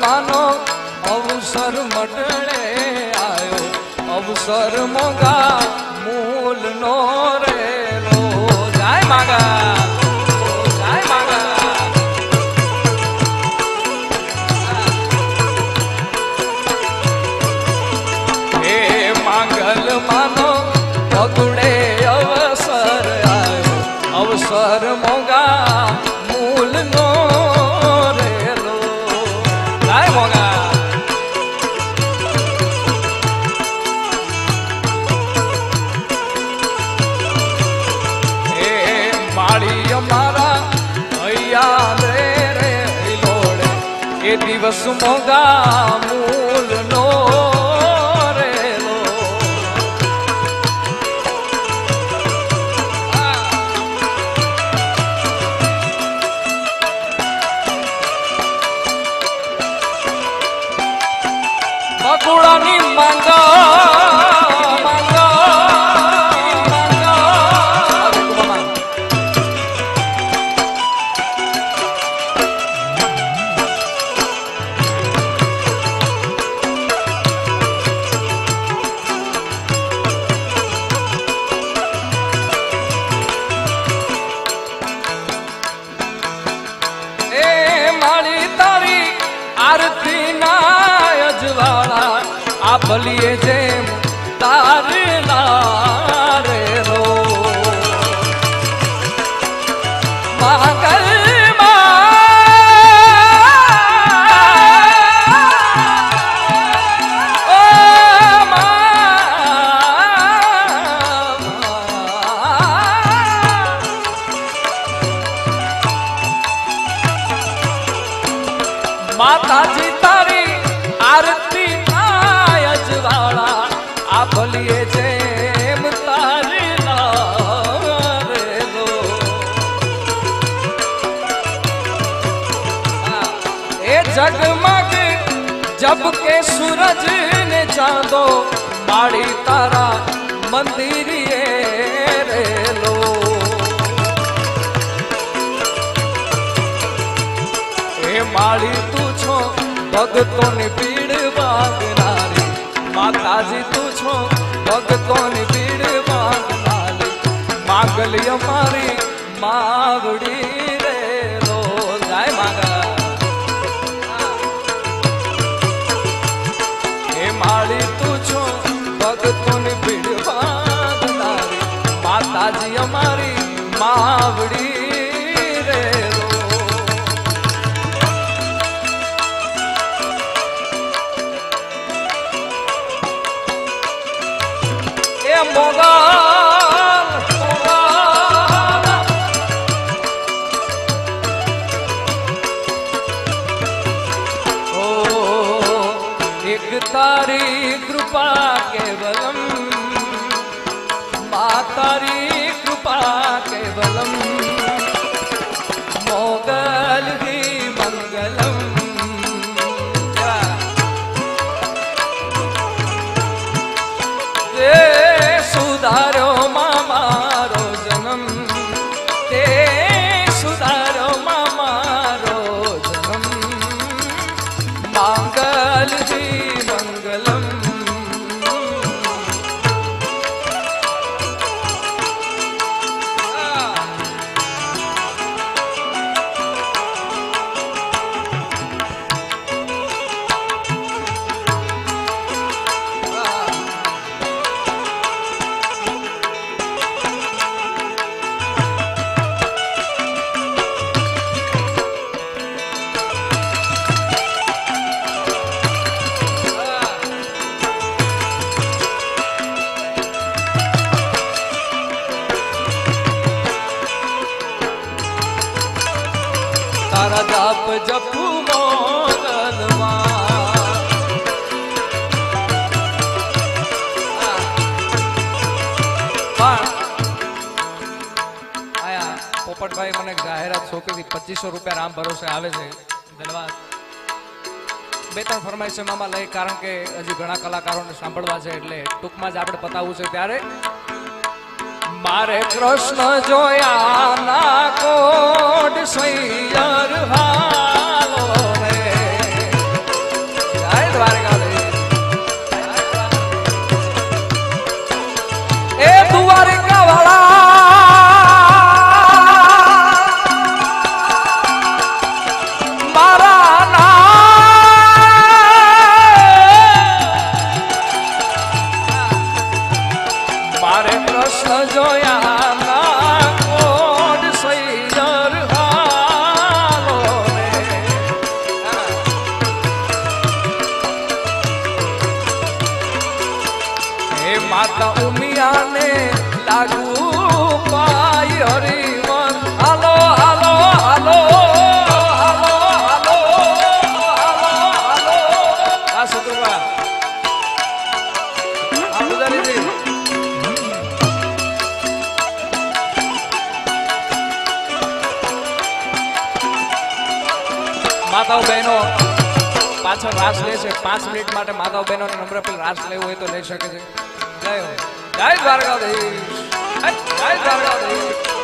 માનો, અવસર મટળે આવ્યો અવસર મોગા મૂલ નો રે રો જાય માગા. માનો પગડે અવસર આયો. અવસર મોગા માળી અમારા અહીંયા રે લોડે. એ દિવસ મોગા મૂલ આરતી ના અજવાળા આ ભલીએ જબ કે સૂરજ ને ચાંદો માળી તારા મંદિરિયે રેલો એ માળી તું છો ભગતોની પીડ વાગનારી માતાજી તું છો ભગતોની પીડ વાગનારી માગલી અમારી માવડી માતાજી અમારી માવડી. મોગલ হি પોપટભાઈ મને જાહેરાત છોકરી પચીસો રૂપિયા રામ ભરોસે આવે છે. ધન્યવાદ. બે ત્રણ ફરમાઈશ મામા, લઈ, કારણ કે હજી ઘણા કલાકારોને સાંભળવા છે, એટલે ટૂંકમાં જ આપણે પતાવવું છે ત્યારે. મારે કૃષ્ણ જોયા ના કોડ સૈયર રે માતાઓ બહેનો પાછળ રાસ લે છે. પાંચ મિનિટ માટે માતાઓ બહેનો નંબર પર રાસ લેવો હોય તો લઈ શકે છે. જય જય દ્વારકાધીશ. જય દ્વારકાધીશ.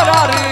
போராறு